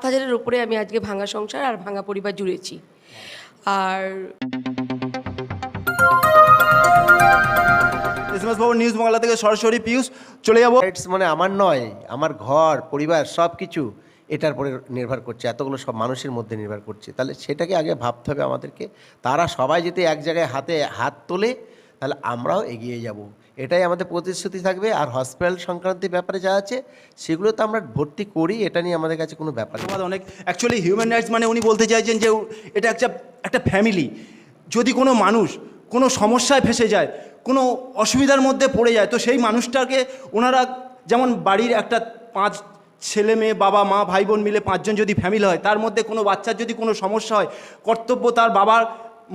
সাত হাজারের উপরে আমি আজকে ভাঙা সংসার আর ভাঙা পরিবার জুড়েছি। আর S M S Bhavan news Bangla থেকে সরাসরি পিয়ুষ চলে যাব। রাইটস মানে আমার নয় আমার ঘর পরিবার সব কিছু এটার পরে নির্ভর করছে এতগুলো সব মানুষের মধ্যে নির্ভর করছে। তাহলে সেটাকে আগে ভাবতে হবে আমাদেরকে। তারা সবাই যদি এক জায়গায় হাতে হাত তোলে তাহলে আমরাও এগিয়ে যাব। এটাই আমাদের প্রতিশ্রুতি থাকবে। আর হসপিটাল সংক্রান্ত ব্যাপারে যা আছে, সেগুলো তো আমরা ভর্তি করি, এটা নিয়ে আমাদের কাছে কোনো ব্যাপার ধন্যবাদ অনেক। অ্যাকচুয়ালি হিউম্যান রাইটস মানে উনি বলতে চাইছেন যে এটা একটা একটা ফ্যামিলি যদি কোনো মানুষ কোনো সমস্যায় ফেসে যায়, কোনো অসুবিধার মধ্যে পড়ে যায়, তো সেই মানুষটাকে ওনারা যেমন বাড়ির একটা পাঁচ ছেলে মেয়ে, বাবা, মা, ভাই, বোন মিলে পাঁচজন যদি ফ্যামিলি হয়, তার মধ্যে কোনো বাচ্চার যদি কোনো সমস্যা হয়, কর্তব্য তার বাবার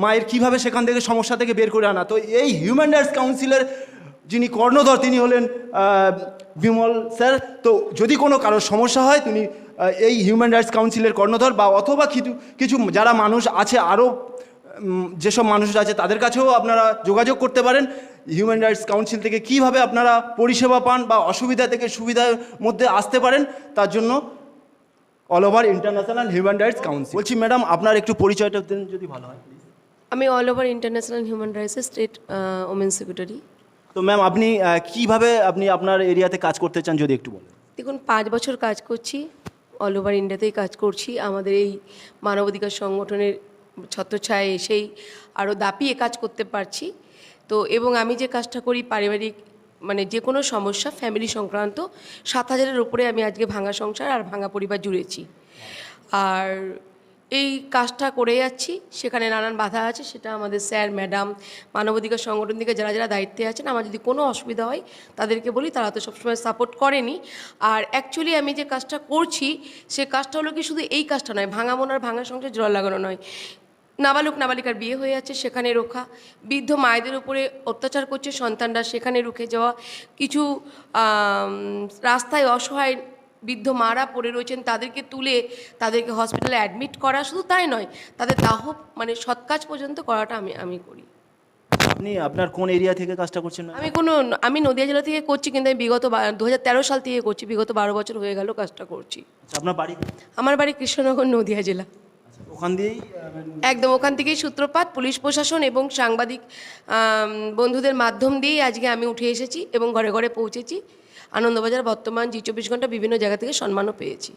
মায়ের কীভাবে সেখান থেকে সমস্যা থেকে বের করে আনা? তো এই হিউম্যান রাইটস কাউন্সিলের যিনি কর্ণধর, তিনি হলেন বিমল স্যার। তো যদি কোনো কারোর সমস্যা হয়, তিনি এই হিউম্যান রাইটস কাউন্সিলের কর্ণধর বা অথবা কিছু কিছু যারা মানুষ আছে আরও যেসব মানুষ আছে, তাদের কাছেও আপনারা যোগাযোগ করতে পারেন। হিউম্যান রাইটস কাউন্সিল থেকে কীভাবে আপনারা পরিষেবা পান বা অসুবিধা থেকে সুবিধার মধ্যে আসতে পারেন, তার জন্য all over international human rights council বলছি ম্যাডাম আপনার একটু পরিচয়টা দেন যদি ভালো হয় আমি অল ওভার ইন্টারন্যাশনাল হিউম্যান রাইটসের স্টেট ওমেন সেক্রেটারি তো ম্যাম আপনি কীভাবে আপনি আপনার এরিয়াতে কাজ করতে চান যদি একটু বলেন? দেখুন, পাঁচ বছর কাজ করছি অল ওভার ইন্ডিয়াতেই কাজ করছি। আমাদের এই মানবাধিকার সংগঠনের ছত্রছায়ায় এসেই আরও দাপিয়ে কাজ করতে পারছি। তো, এবং আমি যে কাজটা করি পারিবারিক মানে যে কোনো সমস্যা ফ্যামিলি সংক্রান্ত, সাত হাজারের উপরে আমি আজকে ভাঙা সংসার আর ভাঙা পরিবার জুড়েছি। আর এই কাজটা করে যাচ্ছি। সেখানে নানান বাধা আছে, সেটা আমাদের স্যার, ম্যাডাম, মানবাধিকার সংগঠন থেকে যারা যারা দায়িত্বে আছেন, আমার যদি কোনো অসুবিধা হয়, তাদেরকে বলি, তারা তো সবসময় সাপোর্ট করেনি। আর অ্যাকচুয়ালি আমি যে কাজটা করছি, সে কাজটা হলো কি, শুধু এই কাজটা নয়, ভাঙা মন আর ভাঙা সংসার, জল লাগানো নয়। নাবালক, নাবালিকার বিয়ে হয়ে যাচ্ছে, সেখানে রোখা বৃদ্ধ মায়েদের উপরে অত্যাচার করছে, সন্তানরা সেখানে রুখে যাওয়া। কিছু রাস্তায় অসহায় বৃদ্ধ মারা পড়ে রয়েছেন তাদেরকে তুলে তাদেরকে হসপিটালে অ্যাডমিট করা শুধু তাই নয় তাদের দাহ মানে সৎ কাজ পর্যন্ত করাটা আমি আমি করি। আপনি আপনার কোন এরিয়া থেকে কাজটা করছেন? আমি কোনো আমি নদিয়া জেলা থেকে করছি কিন্তু আমি বিগত দুহাজার তেরো সাল থেকে করছি বিগত বারো বছর হয়ে গেল কাজটা করছি। আচ্ছা, আপনার বাড়ি? আমার বাড়ি কৃষ্ণনগর নদিয়া জেলা। আচ্ছা, ওখান দিয়েই একদম ওখান থেকেই সূত্রপাত পুলিশ প্রশাসন এবং সাংবাদিক বন্ধুদের মাধ্যম দিয়েই আজকে আমি উঠে এসেছি এবং ঘরে ঘরে পৌঁছেছি। আনন্দবাজার বর্তমান জি চব্বিশ ঘণ্টা বিভিন্ন জায়গা থেকে সম্মানও পেয়েছি।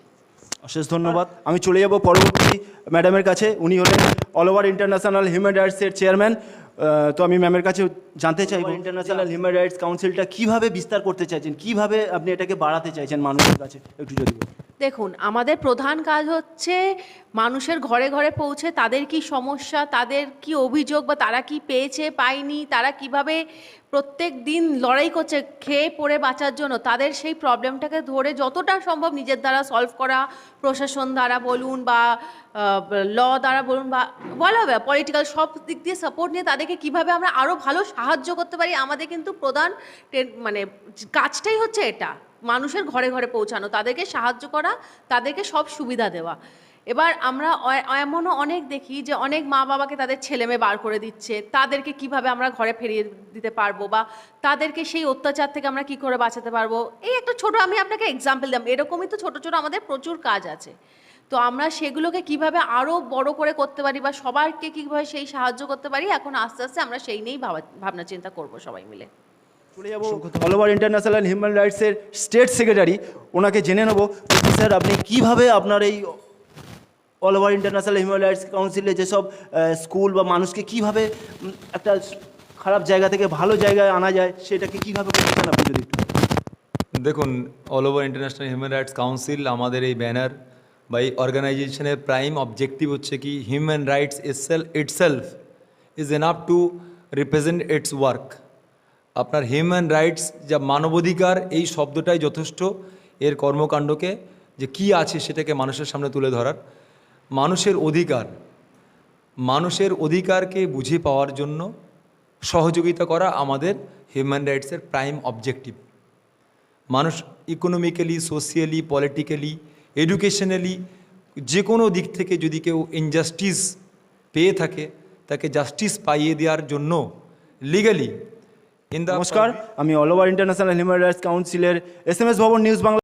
অশেষ ধন্যবাদ। আমি চলে যাব পরবর্তী ম্যাডামের কাছে। উনি হলেন অল ওভার ইন্টারন্যাশনাল হিউম্যান রাইটসের চেয়ারম্যান। তো আমি ম্যামের কাছে জানতে চাই ইন্টারন্যাশনাল হিউম্যান রাইটস কাউন্সিলটা কীভাবে বিস্তার করতে চাইছেন? কীভাবে আপনি এটাকে বাড়াতে চাইছেন মানুষের কাছে? একটু যদি বলেন। দেখুন, আমাদের প্রধান কাজ হচ্ছে মানুষের ঘরে ঘরে পৌঁছে তাদের কি সমস্যা, তাদের কি অভিযোগ বা তারা কি পেয়েছে, পায়নি, তারা কীভাবে প্রত্যেক দিন লড়াই করছে, খেয়ে পড়ে বাঁচার জন্য, তাদের সেই প্রবলেমটাকে ধরে যতটা সম্ভব নিজের দ্বারা সলভ করা, প্রশাসন দ্বারা বলুন বা ল দ্বারা বলুন বা বলা হবে পলিটিক্যাল সব দিক দিয়ে সাপোর্ট নিয়ে তাদেরকে কীভাবে আমরা আরও ভালো সাহায্য করতে পারি, আমাদের কিন্তু প্রধান মানে কাজটাই হচ্ছে এটা। মানুষের ঘরে ঘরে পৌঁছানো, তাদেরকে সাহায্য করা, তাদেরকে সব সুবিধা দেওয়া। এবার আমরা এমনও অনেক দেখি যে অনেক মা বাবাকে তাদের ছেলে মেয়ে বার করে দিচ্ছে, তাদেরকে কীভাবে আমরা ঘরে ফিরিয়ে দিতে পারব বা তাদেরকে সেই অত্যাচার থেকে আমরা কি করে বাঁচাতে পারব, এই একটা ছোট, আমি আপনাকে এক্সাম্পল দিলাম, এরকমই তো ছোট ছোট আমাদের প্রচুর কাজ আছে। তো আমরা সেগুলোকে কীভাবে আরও বড় করে করতে পারি বা সবাইকে কীভাবে সেই সাহায্য করতে পারি, এখন আস্তে আস্তে আমরা সেই নিয়েই ভাবা ভাবনা চিন্তা করব সবাই মিলে। চলে যাব অল ওভার ইন্টারন্যাশনাল হিউম্যান রাইটসের স্টেট সেক্রেটারি ওনাকে জেনে নেব। স্যার, আপনি কীভাবে আপনার এই all over international human rights কাউন্সিলে যেসব স্কুল বা মানুষকে কীভাবে একটা খারাপ জায়গা থেকে ভালো জায়গায় আনা যায়, সেটাকে কীভাবে আপনি যদি দেখুন all over international human rights council আমাদের এই ব্যানার বা এই অর্গানাইজেশনের প্রাইম অবজেক্টিভ হচ্ছে কি human rights itself itself is enough to represent its work আপনার হিউম্যান রাইটস যা মানবাধিকার, এই শব্দটাই যথেষ্ট এর কর্মকাণ্ডকে, যে কি আছে সেটাকে মানুষের সামনে তুলে ধরার। মানুষের অধিকার, মানুষের অধিকারকে বুঝে পাওয়ার জন্য সহযোগিতা করা আমাদের হিউম্যান রাইটসের প্রাইম অবজেক্টিভ মানুষ ইকোনমিক্যালি সোশিয়ালি পলিটিক্যালি এডুকেশনালি যে কোনো দিক থেকে যদি কেউ ইনজাস্টিস পেয়ে থাকে, তাকে জাস্টিস পাইয়ে দেওয়ার জন্য লিগালি নমস্কার আমি all over international human rights কাউন্সিলের S M S Bhavan news Bangla